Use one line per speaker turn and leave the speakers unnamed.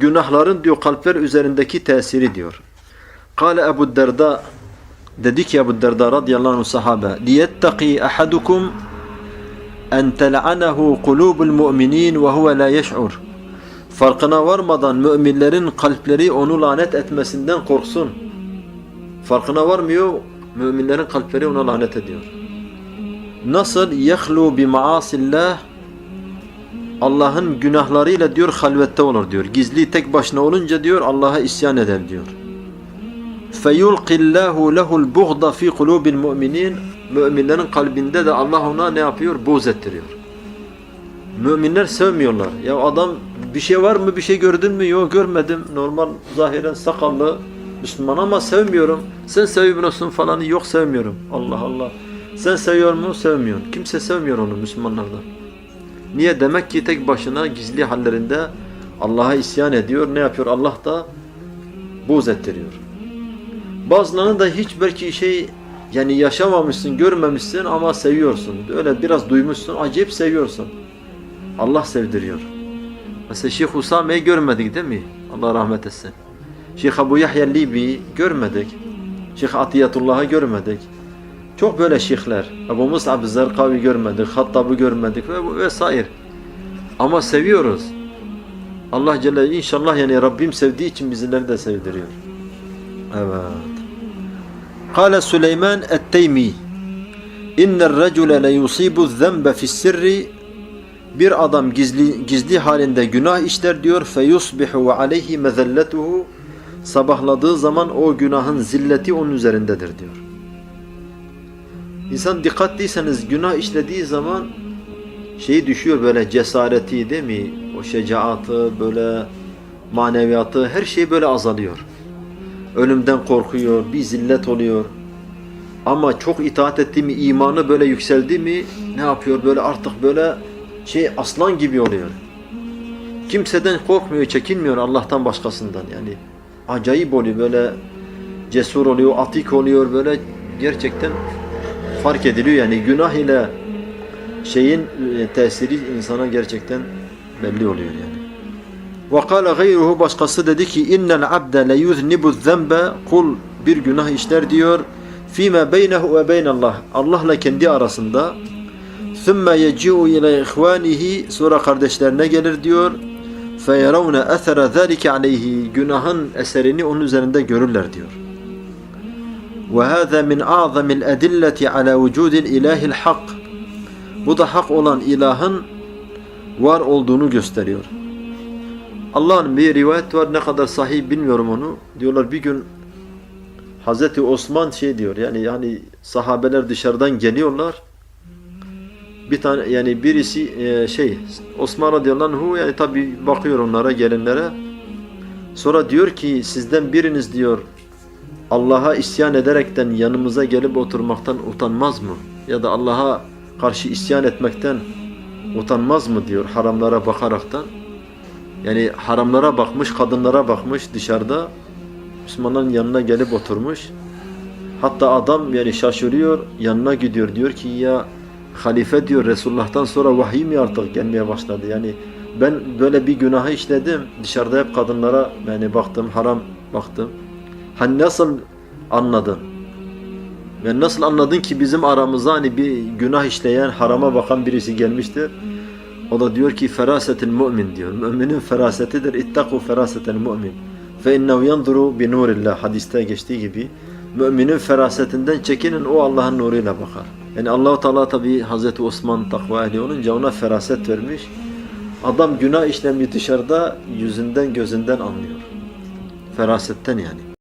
günahların diyor kalpler üzerindeki tesiri diyor. Kale Ebu Derda dedi ki Ebu Derda radıyallahu anh sahabe liyettaki ahadukum en tel'anehu kulubul mu'minin ve huve la yeş'ur farkına varmadan müminlerin kalpleri onu lanet etmesinden korksun. Farkına varmıyor, müminlerin kalpleri ona lanet ediyor. Nasıl yehlu bi maasillah Allah'ın günahlarıyla diyor halvette olur diyor. Gizli tek başına olunca diyor Allah'a isyan eder diyor. فَيُلْقِ اللّٰهُ لَهُ الْبُغْضَ ف۪ي قُلُوبِ الْمُؤْمِنِينَ Müminlerin kalbinde de Allah ona ne yapıyor? Boz ettiriyor. Müminler sevmiyorlar. Ya adam bir şey var mı? Bir şey gördün mü? Yok görmedim. Normal zahiren sakallı Müslüman ama sevmiyorum. Sen seviyorsun falanı yok sevmiyorum. Allah Allah. Sen seviyor mu? Sevmiyorsun. Kimse sevmiyor onu Müslümanlardan. Niye? Demek ki tek başına gizli hallerinde Allah'a isyan ediyor. Ne yapıyor? Allah da boz ettiriyor. Bazılarını da hiç belki şey yani yaşamamışsın, görmemişsin ama seviyorsun. Öyle biraz duymuşsun, acayip seviyorsun. Allah sevdiriyor. Mesela Şeyh Usame'yi görmedik değil mi? Allah rahmet etsin. Şeyh Ebu Yahya Libi görmedik. Şeyh Atiyatullah'ı görmedik. Çok böyle şeyhler. Ebu Mus'ab Zerkavi görmedik, Hattab'ı görmedik ve vesaire. Ama seviyoruz. Allah Celle inşallah yani Rabbim sevdiği için bizleri de sevdiriyor. Evet. Kale Süleyman et-Teymi İnner recule le yusibu zenbe fis-sirri bir adam gizli gizli halinde günah işler diyor feyusbihu ve aleyhi mezelletuhu sabahladığı zaman o günahın zilleti onun üzerindedir diyor. İnsan dikkatliyseniz günah işlediği zaman şeyi düşüyor böyle cesareti değil mi? O şecaatı böyle maneviyatı her şey böyle azalıyor. Ölümden korkuyor, bir zillet oluyor. Ama çok itaat etti mi, imanı böyle yükseldi mi ne yapıyor? Böyle artık böyle şey aslan gibi oluyor. Kimseden korkmuyor, çekinmiyor Allah'tan başkasından yani. Acayip oluyor böyle cesur oluyor, atik oluyor böyle gerçekten fark ediliyor yani günah ile şeyin e, tesiri insana gerçekten belli oluyor yani. Ve kâle gayruhu başkası dedi ki innel abde le yuznibu zenbe kul bir günah işler diyor fîme beynehu ve beynallah Allah'la kendi arasında ثُمَّ يَجِعُ اِلَى اِخْوَانِهِ Sonra kardeşlerine gelir diyor. فَيَرَوْنَ اَثَرَ ذَٰلِكَ عَلَيْهِ Günahın eserini onun üzerinde görürler diyor. وَهَذَا مِنْ أَعْظَمِ الْأَدِلَّةِ عَلَى وُجُودِ الْاِلَٰهِ الْحَقِّ Bu da hak olan ilahın var olduğunu gösteriyor. Allah'ın bir rivayet var ne kadar sahih bilmiyorum onu. Diyorlar bir gün Hazreti Osman şey diyor yani yani sahabeler dışarıdan geliyorlar bir tane yani birisi e, şey Osman radıyallahu anhu yani tabi bakıyor onlara gelenlere sonra diyor ki sizden biriniz diyor Allah'a isyan ederekten yanımıza gelip oturmaktan utanmaz mı? Ya da Allah'a karşı isyan etmekten utanmaz mı diyor haramlara bakaraktan. Yani haramlara bakmış, kadınlara bakmış dışarıda. Müslümanların yanına gelip oturmuş. Hatta adam yani şaşırıyor, yanına gidiyor. Diyor ki ya halife diyor Resulullah'tan sonra vahiy mi artık gelmeye başladı? Yani ben böyle bir günahı işledim. Dışarıda hep kadınlara yani baktım, haram baktım. Hani nasıl anladın? Yani nasıl anladın ki bizim aramıza hani bir günah işleyen, harama bakan birisi gelmiştir? O da diyor ki ferasetil mümin diyor. Müminin ferasetidir. İttaku ferasetel mümin. Fe innehu yanzuru bi nurillah. Hadiste geçtiği gibi. Müminin ferasetinden çekinin o Allah'ın nuruyla bakar. Yani Allahu Teala tabi Hazreti Osman takva ehli olunca ona feraset vermiş. Adam günah işlemiş dışarıda yüzünden gözünden anlıyor. Ferasetten yani.